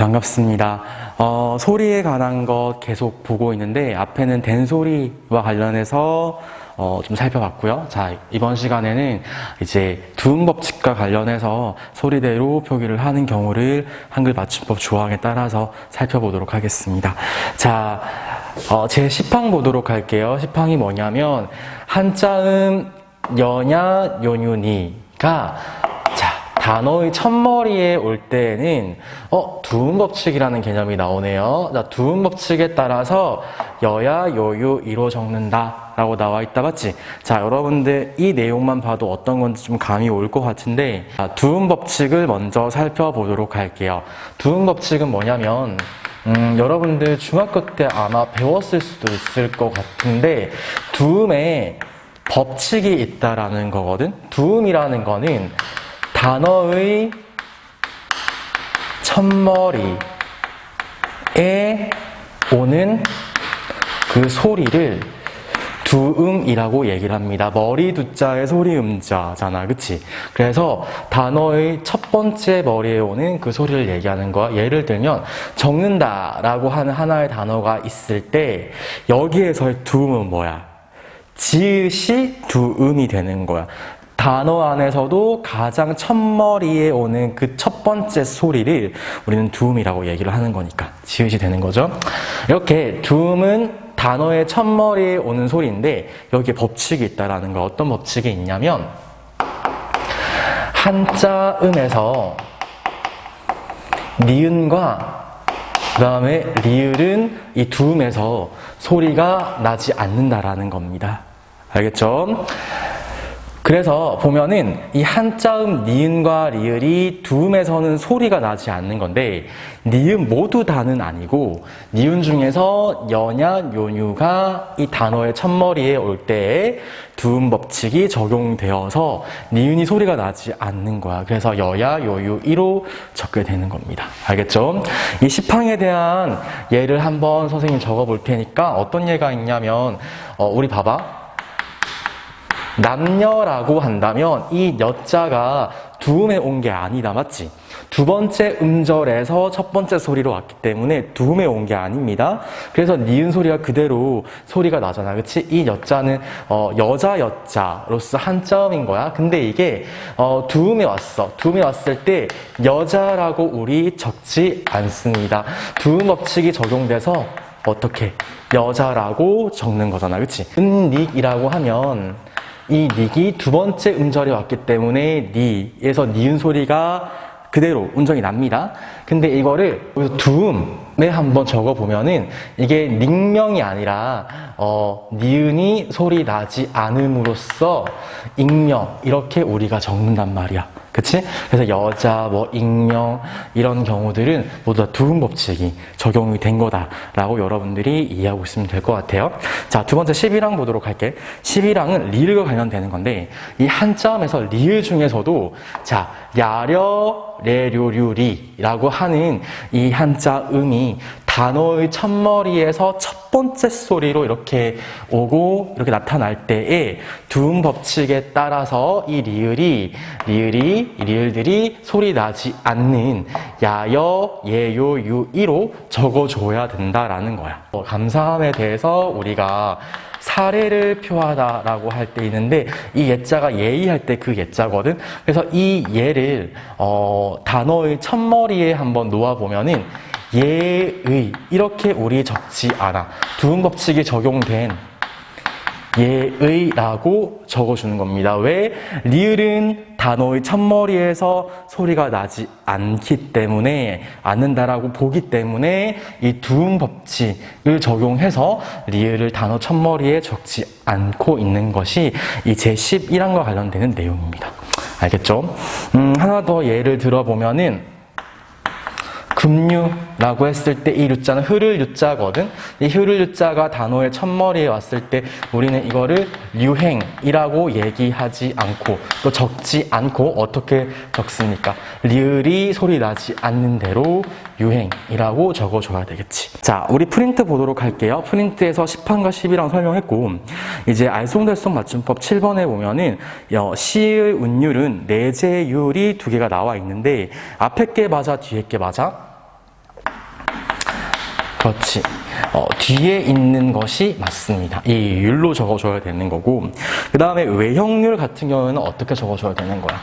반갑습니다. 어, 소리에 관한 것 계속 보고 있는데 앞에는 된소리와 관련해서 어, 좀 살펴봤고요. 자, 이번 시간에는 이제 두음 법칙과 관련해서 소리대로 표기를 하는 경우를 한글 맞춤법 조항에 따라서 살펴보도록 하겠습니다. 자, 어, 제 10항 보도록 할게요. 10항이 뭐냐면 한자음 여냐 요유니가 자, 단어의 첫머리에 올 때에는 어 두음 법칙이라는 개념이 나오네요. 자, 두음 법칙에 따라서 여야 요유 이로 적는다 라고 나와 있다 맞지? 자, 여러분들 이 내용만 봐도 어떤 건지 좀 감이 올 것 같은데 자, 두음 법칙을 먼저 살펴보도록 할게요. 두음 법칙은 뭐냐면 음, 여러분들 중학교 때 아마 배웠을 수도 있을 것 같은데 두음에 법칙이 있다라는 거거든. 두음이라는 거는 단어의 첫머리에 오는 그 소리를 두음이라고 얘기를 합니다. 머리 두자의 소리 음자잖아. 그치? 그래서 단어의 첫 번째 머리에 오는 그 소리를 얘기하는 거야. 예를 들면, 적는다라고 하는 하나의 단어가 있을 때, 여기에서의 두음은 뭐야? 지읒이 두음이 되는 거야. 단어 안에서도 가장 첫머리에 오는 그 첫 번째 소리를 우리는 두음이라고 얘기를 하는 거니까 지읒이 되는 거죠. 이렇게 두음은 단어의 첫머리에 오는 소리인데 여기에 법칙이 있다라는 거 어떤 법칙이 있냐면 한자음에서 니은과 그 다음에 리을은 이 두음에서 소리가 나지 않는다라는 겁니다. 알겠죠? 그래서 보면은 이 한자음 니은과 리을이 두 음에서는 소리가 나지 않는 건데 니은 모두 다는 아니고 니은 중에서 여냐 요유가 이 단어의 첫머리에 올 때에 두음 법칙이 적용되어서 니은이 소리가 나지 않는 거야. 그래서 여야 요유 1로 적게 되는 겁니다. 알겠죠? 이 시팡에 대한 예를 한번 선생님 적어 볼 테니까 어떤 예가 있냐면 어, 우리 봐봐. 남녀라고 한다면 이 여자가 두음에 온 게 아니다 맞지? 두 번째 음절에서 첫 번째 소리로 왔기 때문에 두음에 온 게 아닙니다. 그래서 니은 소리가 그대로 소리가 나잖아, 그렇지? 이 여자는 어, 여자 여자로서 한자음인 거야. 근데 이게 어, 두음에 왔어. 두음에 왔을 때 여자라고 우리 적지 않습니다. 두음 법칙이 적용돼서 어떻게 여자라고 적는 거잖아, 그렇지? 은닉이라고 하면 이 닉이 두 번째 음절이 왔기 때문에 니에서 니은 소리가 그대로 음정이 납니다. 근데 이거를 여기서 두음에 한번 적어 보면은 이게 닉명이 아니라 어 니은이 소리 나지 않음으로써 익명 이렇게 우리가 적는단 말이야. 그치? 그래서 여자, 뭐, 익명, 이런 경우들은 모두 다 두음 법칙이 적용이 된 거다라고 여러분들이 이해하고 있으면 될 것 같아요. 자, 두 번째 11항 보도록 할게. 11항은 리을과 관련되는 건데, 이 한자음에서 리을 중에서도, 자, 야려, 레 료 류 리라고 하는 이 한자 음이 단어의 첫머리에서 첫 번째 소리로 이렇게 오고 이렇게 나타날 때에 두음 법칙에 따라서 이 리을이 리을이 이 리을들이 소리 나지 않는 야여 예요 유이로 적어줘야 된다라는 거야. 어, 감사함에 대해서 우리가 사례를 표하다라고 할 때 있는데 이 예자가 예의할 때 그 예자거든. 그래서 이 예를 어, 단어의 첫머리에 한번 놓아 보면은 예의 이렇게 우리 적지 않아. 두음 법칙이 적용된 예의라고 적어주는 겁니다. 왜? 리을은 단어의 첫머리에서 소리가 나지 않기 때문에, 않는다라고 보기 때문에 이 두음 법칙을 적용해서 리을을 단어 첫머리에 적지 않고 있는 것이 이 제11항과 관련되는 내용입니다. 알겠죠? 음, 하나 더 예를 들어보면은, 금류 라고 했을 때이 유자는 흐를 유자거든. 이 흐를 유자가 단어의 첫머리에 왔을 때 우리는 이거를 유행이라고 얘기하지 않고 또 적지 않고 어떻게 적습니까? 리을이 소리 나지 않는 대로 유행이라고 적어줘야 되겠지. 자, 우리 프린트 보도록 할게요. 프린트에서 10판과 11항 설명했고 이제 알쏭달쏭 맞춤법 7번에 보면은 어, 시의 운율은 내재율이 두 개가 나와 있는데 앞에 게 맞아 뒤에 게 맞아? 그렇지. 어, 뒤에 있는 것이 맞습니다. 이 율로 적어줘야 되는 거고. 그 다음에 외형률 같은 경우에는 어떻게 적어줘야 되는 거야?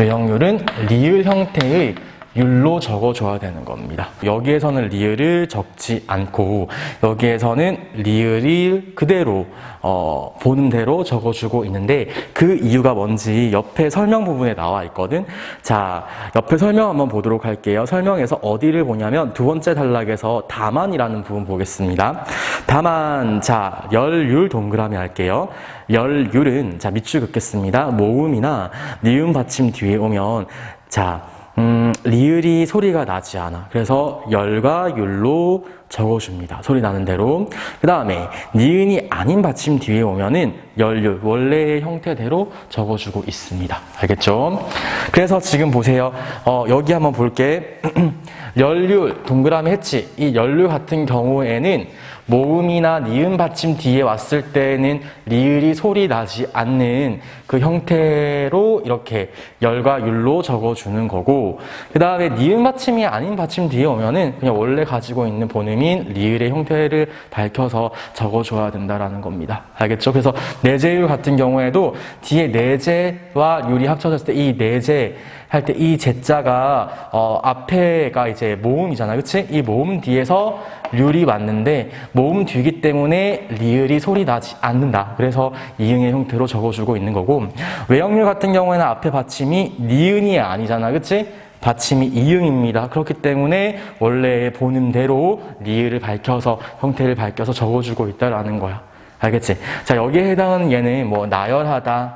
외형률은 리을 형태의 율로 적어줘야 되는 겁니다. 여기에서는 리을을 적지 않고 여기에서는 리을이 그대로 어, 보는 대로 적어주고 있는데 그 이유가 뭔지 옆에 설명 부분에 나와 있거든. 자, 옆에 설명 한번 보도록 할게요. 설명에서 어디를 보냐면 두 번째 단락에서 다만이라는 부분 보겠습니다. 다만, 자, 열율 동그라미 할게요. 열율은 자 밑줄 긋겠습니다. 모음이나 니은 받침 뒤에 오면 자 음, 리을이 소리가 나지 않아. 그래서 열과 율로 적어줍니다. 소리 나는 대로. 그 다음에 니은이 아닌 받침 뒤에 오면은 열율, 원래의 형태대로 적어주고 있습니다. 알겠죠? 그래서 지금 보세요. 어, 여기 한번 볼게. 열율, 동그라미 했지? 이 열율 같은 경우에는 모음이나 니은 받침 뒤에 왔을 때는 리을이 소리 나지 않는 그 형태로 이렇게 열과 율로 적어주는 거고 그 다음에 니은 받침이 아닌 받침 뒤에 오면은 그냥 원래 가지고 있는 본음인 리을의 형태를 밝혀서 적어줘야 된다라는 겁니다. 알겠죠? 그래서 내재율 같은 경우에도 뒤에 내재와 율이 합쳐졌을 때 이 내재 할 때 이 제자가 어, 앞에가 이제 모음이잖아, 그렇지? 이 모음 뒤에서 률이 맞는데 모음 뒤기 때문에 리을이 소리 나지 않는다. 그래서 이응의 형태로 적어주고 있는 거고 외형률 같은 경우에는 앞에 받침이 니은이 아니잖아, 그렇지? 받침이 이응입니다. 그렇기 때문에 원래 보는 대로 리을을 밝혀서 형태를 밝혀서 적어주고 있다라는 거야. 알겠지? 자 여기에 해당하는 얘는 뭐 나열하다,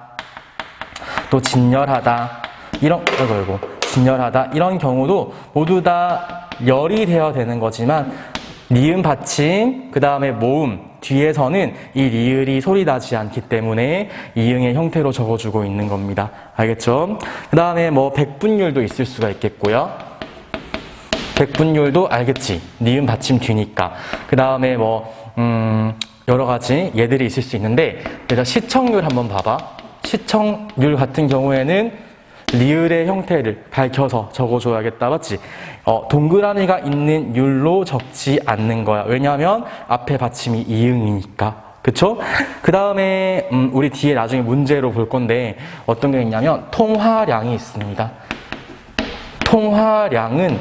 또 진열하다 이런 이거 진열하다 이런 경우도 모두 다 열이 되어야 되는 거지만 니은 받침 그 다음에 모음 뒤에서는 이 리을이 소리 나지 않기 때문에 이응의 형태로 적어주고 있는 겁니다. 알겠죠? 그 다음에 뭐 백분율도 있을 수가 있겠고요. 백분율도 알겠지. 니은 받침 뒤니까. 그 다음에 뭐, 음, 여러 가지 예들이 있을 수 있는데, 그래서 시청률 한번 봐봐. 시청률 같은 경우에는 리을의 형태를 밝혀서 적어줘야겠다, 맞지? 어, 동그라미가 있는 율로 적지 않는 거야. 왜냐하면 앞에 받침이 이응이니까. 그쵸? 그 다음에, 음, 우리 뒤에 나중에 문제로 볼 건데, 어떤 게 있냐면, 통화량이 있습니다. 통화량은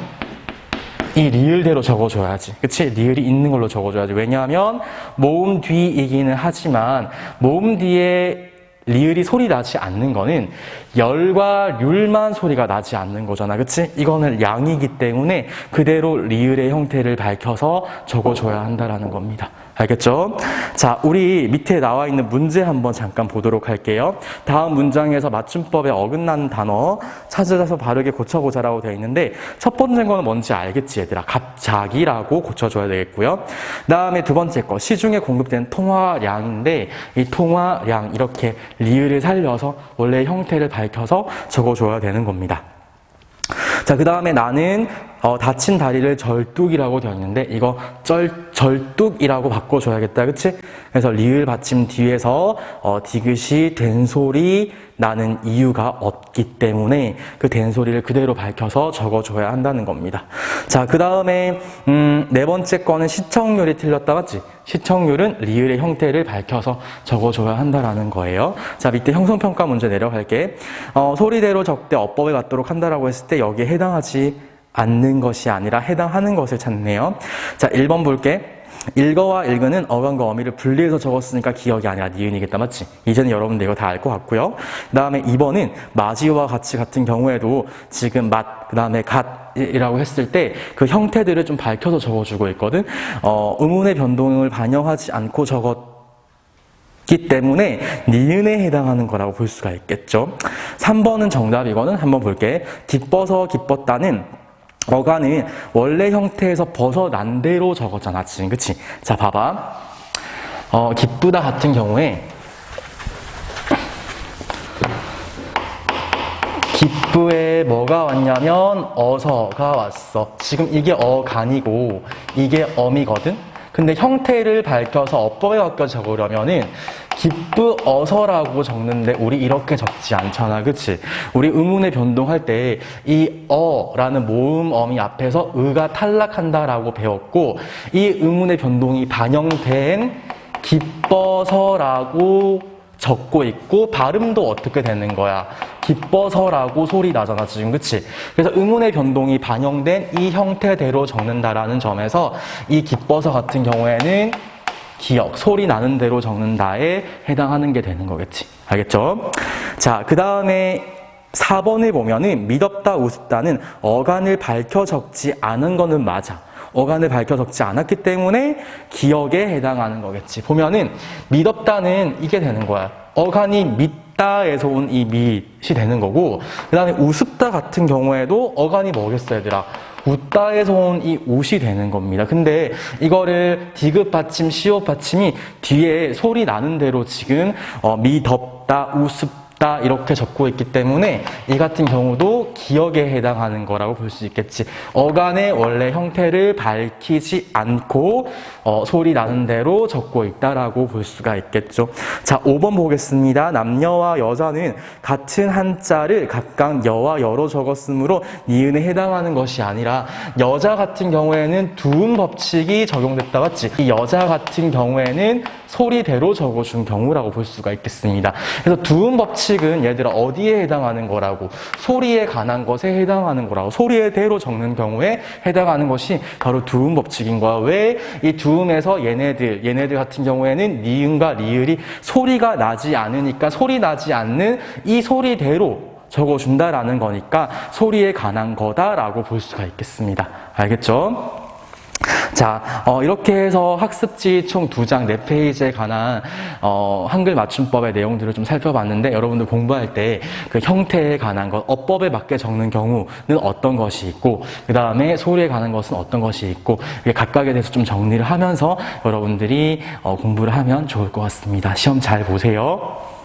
이 리을대로 적어줘야지. 그치? 리을이 있는 걸로 적어줘야지. 왜냐하면 모음 뒤이기는 하지만 모음 뒤에 리을이 소리 나지 않는 거는 열과 률만 소리가 나지 않는 거잖아. 그치? 이거는 양이기 때문에 그대로 리을의 형태를 밝혀서 적어줘야 한다라는 겁니다. 알겠죠? 자, 우리 밑에 나와 있는 문제 한번 잠깐 보도록 할게요. 다음 문장에서 맞춤법에 어긋나는 단어 찾아서 바르게 고쳐보자라고 되어 있는데 첫 번째 거는 뭔지 알겠지, 얘들아? 갑자기라고 고쳐줘야 되겠고요. 다음에 두 번째 거 시중에 공급되는 통화량인데 이 통화량 이렇게 리을을 살려서 원래 형태를 밝혀서 적어줘야 되는 겁니다. 자, 그 다음에 나는 어, 다친 다리를 절뚝이라고 되어 있는데 이거 절, 절뚝이라고 바꿔줘야겠다. 그치? 그래서 리을 받침 뒤에서 어, 디귿이 된 소리 나는 이유가 없기 때문에 그 된 소리를 그대로 밝혀서 적어줘야 한다는 겁니다. 자, 그 다음에 음, 네 번째 거는 시청률이 틀렸다. 맞지? 시청률은 리을의 형태를 밝혀서 적어줘야 한다라는 거예요. 자, 밑에 형성평가 문제 내려갈게. 어, 소리대로 적대 어법에 맞도록 한다라고 했을 때 여기에 해당하지 않는 것이 아니라 해당하는 것을 찾네요. 자, 1번 볼게. 일거와 일근은 어간과 어미를 분리해서 적었으니까 기억이 아니라 니은이겠다 맞지? 이제는 여러분들 이거 다 알 것 같고요. 그 다음에 2번은 마지와 같이 같은 경우에도 지금 맛, 그 다음에 갓이라고 했을 때 그 형태들을 좀 밝혀서 적어주고 있거든. 어, 의문의 변동을 반영하지 않고 적었 기 때문에 니은에 해당하는 거라고 볼 수가 있겠죠. 3번은 정답이거든. 한번 볼게. 기뻐서 기뻤다는 어간은 원래 형태에서 벗어난 대로 적었잖아, 지금. 그치? 자, 봐봐. 어, 기쁘다 같은 경우에 기쁘에 뭐가 왔냐면 어서가 왔어. 지금 이게 어간이고 이게 어미거든. 근데 형태를 밝혀서 어법에 바꿔 적으려면은 기쁘어서라고 적는데 우리 이렇게 적지 않잖아. 그치? 우리 의문의 변동할 때 이 어라는 모음어미 앞에서 의가 탈락한다라고 배웠고 이 의문의 변동이 반영된 기뻐서라고 적고 있고 발음도 어떻게 되는 거야? 기뻐서라고 소리 나잖아 지금 그치? 그래서 의문의 변동이 반영된 이 형태대로 적는다라는 점에서 이 기뻐서 같은 경우에는 기억, 소리 나는 대로 적는다에 해당하는 게 되는 거겠지. 알겠죠? 자, 그 다음에 4번을 보면은 믿었다, 우습다는 어간을 밝혀 적지 않은 거는 맞아. 어간을 밝혀 적지 않았기 때문에 기억에 해당하는 거겠지. 보면은 믿었다는 이게 되는 거야. 어간이 믿다에서 온이 믿이 되는 거고, 그 다음에 우습다 같은 경우에도 어간이 뭐겠어, 얘들아? 웃다에서 온이 웃이 되는 겁니다. 근데 이거를 디귿 받침, 시옷 받침이 뒤에 소리 나는 대로 지금 어, 미덥다, 우습다 이렇게 적고 있기 때문에 이 같은 경우도 기억에 해당하는 거라고 볼 수 있겠지. 어간의 원래 형태를 밝히지 않고 어, 소리 나는 대로 적고 있다라고 볼 수가 있겠죠. 자, 5번 보겠습니다. 남녀와 여자는 같은 한자를 각각 여와 여로 적었으므로 니은에 해당하는 것이 아니라 여자 같은 경우에는 두음 법칙이 적용됐다 맞지? 이 여자 같은 경우에는 소리대로 적어준 경우라고 볼 수가 있겠습니다. 그래서 두음 법칙은 얘들아 어디에 해당하는 거라고? 소리에 관한 것에 해당하는 거라고. 소리에 대로 적는 경우에 해당하는 것이 바로 두음 법칙인 거야. 왜 이 두음에서 얘네들, 얘네들 같은 경우에는 니은과 리을이 소리가 나지 않으니까 소리 나지 않는 이 소리대로 적어준다라는 거니까 소리에 관한 거다라고 볼 수가 있겠습니다. 알겠죠? 자, 어, 이렇게 해서 학습지 총 두 장, 네 페이지에 관한, 어, 한글 맞춤법의 내용들을 좀 살펴봤는데, 여러분들 공부할 때 그 형태에 관한 것, 어법에 맞게 적는 경우는 어떤 것이 있고, 그 다음에 소리에 관한 것은 어떤 것이 있고, 이게 각각에 대해서 좀 정리를 하면서 여러분들이 어, 공부를 하면 좋을 것 같습니다. 시험 잘 보세요.